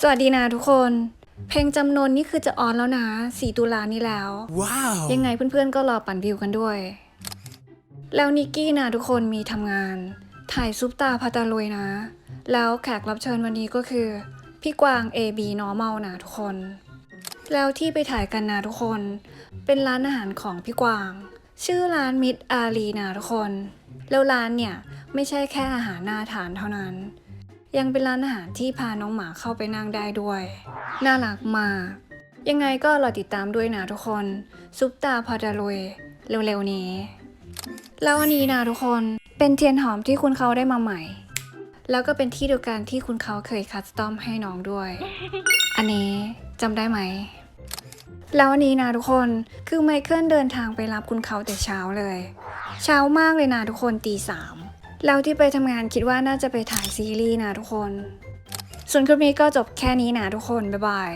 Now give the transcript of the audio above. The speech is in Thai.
สวัสดีนะทุกคน เพลงจำนนนี่คือจะออนแล้วนะ 4 ตุลานี้แล้ว Wow. ยังไงเพื่อนๆก็รอปั่นวิวกันด้วย แล้วนิกกี้นะทุกคนมีทำงาน ถ่ายซุปตาพาตาลุยนะ แล้วแขกรับเชิญวันนี้ก็คือ พี่กวาง AB Normal นะทุกคน แล้วที่ไปถ่ายกันนะทุกคน เป็นร้านอาหารของพี่กวาง ชื่อร้านมิดอารีนะทุกคน แล้วร้านเนี่ยไม่ใช่แค่อาหารน่าทานเท่านั้น ยังเป็นร้านอาหารที่พาน้องหมาเข้าไปนั่งได้ด้วย น่ารักมาก ยังไงก็รอติดตามด้วยนะทุกคน ซุปตาพอดาลุยเร็วๆนี้ แล้วอันนี้นะทุกคนเป็นเทียนหอมที่คุณเขาได้มาใหม่ แล้วก็เป็นที่เดียวกันที่คุณเขาเคยคัสตอมให้น้องด้วย อันนี้จำได้ไหม แล้วอันนี้นะทุกคนคือไมเคิลเดินทางไปรับคุณเขาแต่เช้าเลย เช้ามากเลยนะทุกคนตีสาม แล้วที่ไปทำงานคิดว่าน่าจะไปถ่ายซีรีส์นะทุกคน ส่วนคลิปนี้ก็จบแค่นี้นะทุกคน บ๊ายบาย